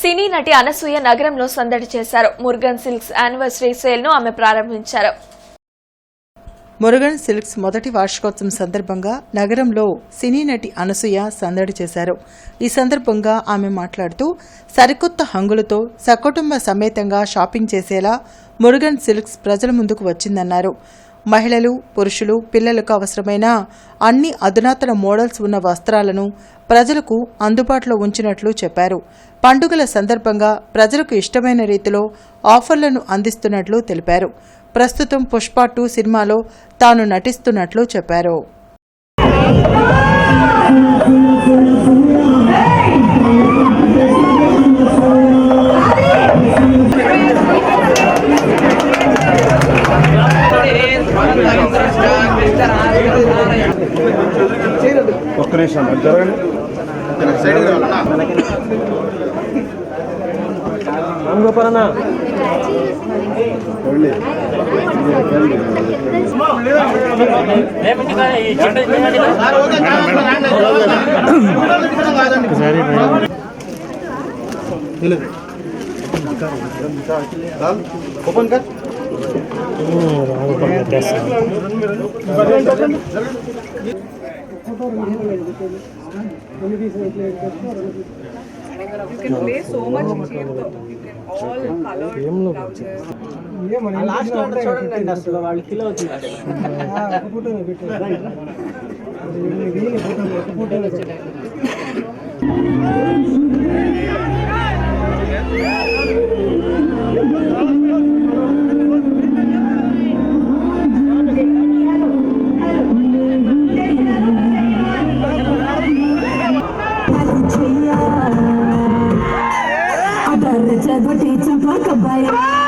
సినీ నటి అనసూయ నగరంలో సందడి చేశారు. మురుగన్ సిల్క్స్ యానివర్సరీ సేల్ను ఆమె ప్రారంభించారు. మురుగన్ సిల్క్స్ మొదటి వార్షికోత్సవం సందర్భంగా నగరంలో సినీ నటి అనసూయ సందడి చేశారు. ఈ సందర్భంగా ఆమె మాట్లాడుతూ సరికొత్త హంగులతో సకుటుంబ సమేతంగా షాపింగ్ చేసేలా మురుగన్ సిల్క్స్ ప్రజల ముందుకు వచ్చిందన్నారు. మహిళలు పురుషులు పిల్లలకు అవసరమైన అన్ని అధునాతన మోడల్స్ ఉన్న వస్త్రాలను ప్రజలకు అందుబాటులో ఉంచినట్లు చెప్పారు. పండుగల సందర్భంగా ప్రజలకు ఇష్టమైన రీతిలో ఆఫర్లను అందిస్తున్నట్లు తెలిపారు. ప్రస్తుతం పుష్ప టూ సినిమాలో తాను నటిస్తున్నట్లు చెప్పారు. ఒక్క నిమిషం జరగండి. చాలు. ఓపెన్ లాస్ట్ వాళ్ళు కిలో వచ్చింది Bye.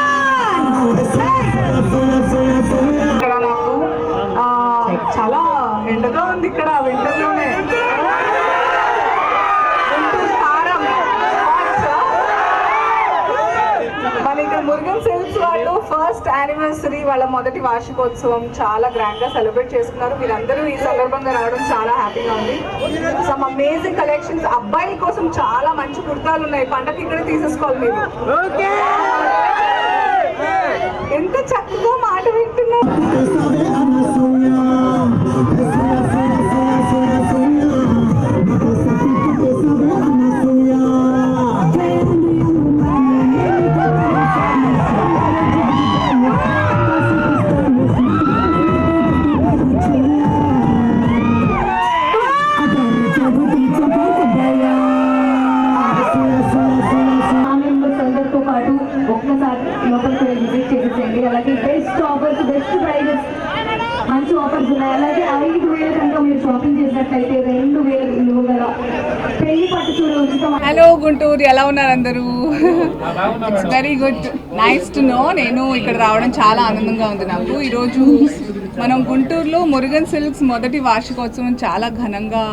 మురుగన్ సిల్క్స్ వాళ్ళు ఫస్ట్ యానివర్సరీ వాళ్ళ మొదటి వార్షికోత్సవం చాలా గ్రాండ్గా సెలబ్రేట్ చేసుకున్నారు. మీరందరూ ఈ సందర్భంగా రావడం చాలా హ్యాపీగా ఉంది. సమ్ అమేజింగ్ కలెక్షన్స్ అబ్బాయిల కోసం చాలా మంచి కుర్తాలు ఉన్నాయి. పండగ ఇక్కడ తీసేసుకోవాలి మీరు. విజిట్ చేసేయండి అలాగే బెస్ట్ ఆఫర్స్ బెస్ట్ ప్రైజెస్ మంచి ఆఫర్స్ ఉన్నాయి. అలాగే ఐదు వేల కనుక మీరు షాపింగ్ చేసినట్లయితే రెండు వేల విలువ గల పెళ్ళి పట్టు చూడ ఉచితం. హలో గుంటూరు. ఎలా ఉన్నారు అందరూ? It's very good nice to know నేను ఇక్కడ రావడం చాలా ఆనందంగా ఉంది నాకు. ఈరోజు మనం గుంటూరులో మురుగన్ సిల్క్స్ మొదటి వార్షికోత్సవం చాలా ఘనంగా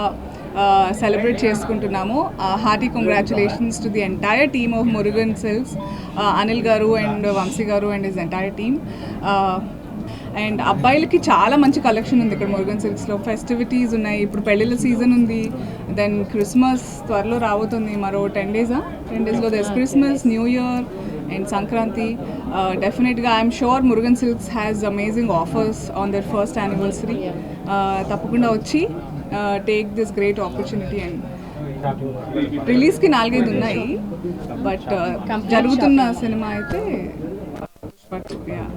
సెలబ్రేట్ చేసుకుంటున్నాము. Hearty congratulations to the entire team of Murugan silks Anil garu and Vamshi garu and his entire team and అబ్బాయిలకి చాలా మంచి కలెక్షన్ ఉంది ఇక్కడ మురుగన్ సిల్క్స్లో ఫెస్టివిటీస్ ఉన్నాయి. ఇప్పుడు పెళ్ళిళ్ళ సీజన్ ఉంది. దెన్ క్రిస్మస్ త్వరలో రాబోతుంది మరో టెన్ డేసా టెన్ డేస్లో these Christmas new year and Sankranti డెఫినెట్గా I'm sure Murugan silks has amazing offers on their first anniversary తప్పకుండా వచ్చి take this great opportunity and రిలీజ్కి నాలుగైదు ఉన్నాయి. బట్ uh, జరుగుతున్న సినిమా అయితే బట్ యా